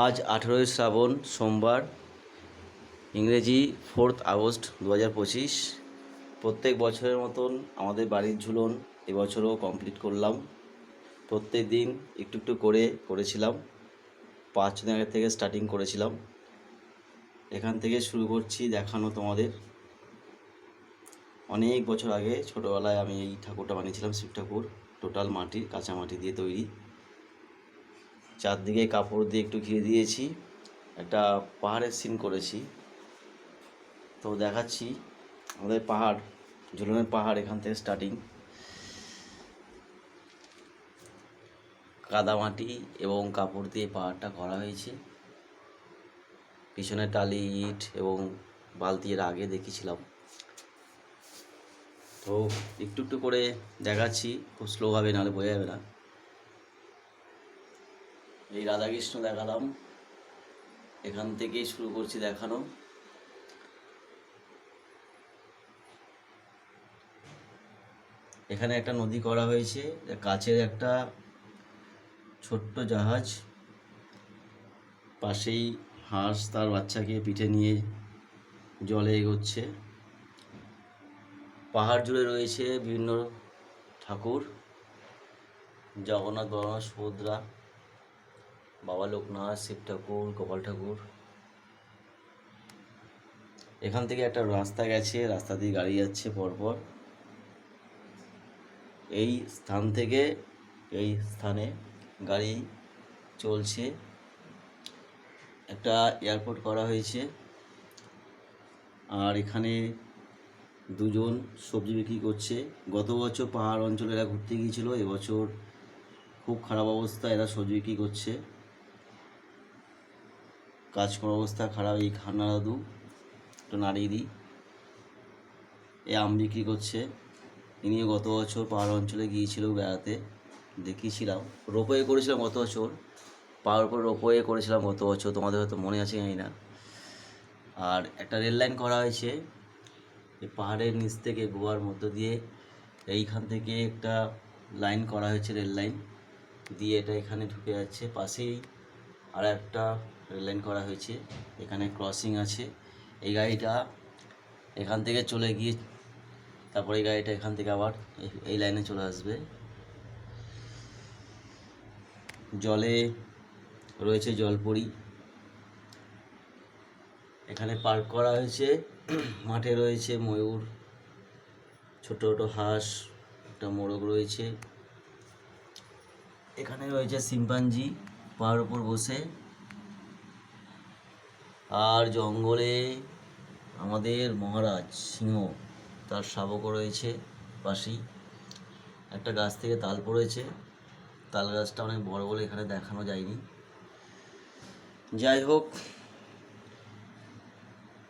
আজ আঠেরোই শ্রাবণ সোমবার, ইংরেজি ফোর্থ আগস্ট দু হাজার পঁচিশ। প্রত্যেক বছরের মতন আমাদের বাড়ির ঝুলন এবছরও কমপ্লিট করলাম। প্রত্যেক দিন একটু একটু করে করেছিলাম। পাঁচ দিন আগে থেকে স্টার্টিং করেছিলাম। এখান থেকে শুরু করছি দেখানো তোমাদের। অনেক বছর আগে ছোটোবেলায় আমি এই ঠাকুরটা বানিয়েছিলাম শিব ঠাকুর, টোটাল মাটির কাঁচা মাটি দিয়ে তৈরি। চারদিকে কাপড় দিয়ে একটু ঘিরে দিয়েছি, একটা পাহাড়ের সিন করেছি। তো দেখাচ্ছি আমাদের পাহাড়, ঝুলনের পাহাড় এখান থেকে স্টার্টিং কাদামাটি এবং কাপড় দিয়ে পাহাড়টা করা হয়েছে। পিছনে টালি, ইট এবং বালতি এর আগে দেখিয়েছিলাম। তো একটু একটু করে দেখাচ্ছি, খুব স্লো স্লোভাবে নাহলে বোঝা যাবে না। এই রাধাকৃষ্ণ দেখালাম। এখান থেকেই শুরু করছি দেখানো। এখানে একটা নদী করা হয়েছে কাছের একটা ছোট্ট জাহাজ। পাশেই হাঁস তার বাচ্চাকে পিঠে নিয়ে জলে এগোচ্ছে। পাহাড় জুড়ে রয়েছে বিভিন্ন ঠাকুর। জগন্নাথ বলরাম সুভদ্রা বাবা লোকনাথ, শিব ঠাকুর, গোপাল ঠাকুর। এখান থেকে একটা রাস্তা গেছে, রাস্তা দিয়ে গাড়ি যাচ্ছে পরপর। এই স্থান থেকে এই স্থানে গাড়ি চলছে। একটা এয়ারপোর্ট করা হয়েছে। আর এখানে দুজন সবজি বিক্রি করছে। গত বছর পাহাড় অঞ্চলে এরা ঘুরতে গিয়েছিল, এবছর খুব খারাপ অবস্থা, এরা সবজি বিক্রি করছে। কাজ করার অবস্থা খারাপ, এই খান্না দাদু, একটু নাড়িয়ে দিই এ আম বিক্রি করছে। ইনিও গত বছর পাহাড় অঞ্চলে গিয়েছিল বেড়াতে, দেখিয়েছিলাম। রোপওয়ে করেছিলাম গত বছর। পাহাড় উপর রোপওয়ে করেছিলাম গত বছর, তোমাদের হয়তো মনে আছে, জানি না। আর একটা রেল লাইন করা হয়েছে, এই পাহাড়ের নিচ থেকে গোয়ার মধ্য দিয়ে। এইখান থেকে একটা লাইন করা হয়েছে রেল লাইন। দিয়ে এটা এখানে ঢুকে যাচ্ছে, পাশেই আর একটা রেল লাইন করা হয়েছে। এখানে ক্রসিং আছে। এই গাড়িটা এখান থেকে চলে গিয়ে তারপরে এই গাড়িটা এখান থেকে আবার এই- লাইনে চলে আসবে। জলে রয়েছে জলপরি। এখানে পার্ক করা হয়েছে। মাঠে রয়েছে ময়ূর, ছোট ছোট হাঁস, একটা মোরগ রয়েছে। এখানে রয়েছে শিম্পাঞ্জি। পাহাড় উপর বসে আর জঙ্গলে আমাদের মহারাজ সিংহ, তার শাবকও রয়েছে পাশেই। একটা গাছ থেকে তাল পড়েছে। তাল গাছটা অনেক বড় বলে এখানে দেখানো যায়নি। যাই হোক,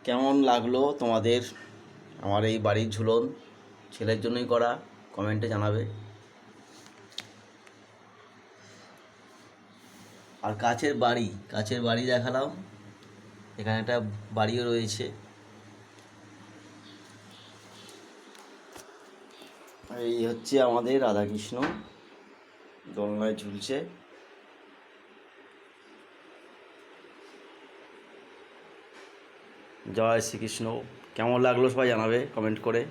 কেমন লাগল তোমাদের আমার এই বাড়ির ঝুলন? ছেলের জন্যই করা, কমেন্টে জানাবে। আর কাছের বাড়ি কাছের বাড়ি দেখালাম। এখানে একটা বাড়িও রয়েছে। এই হচ্ছে আমাদের রাধাকৃষ্ণ। দোলনায় ঝুলছে। জয় শ্রীকৃষ্ণ। কেমন লাগল সবাই জানাবে কমেন্ট করে।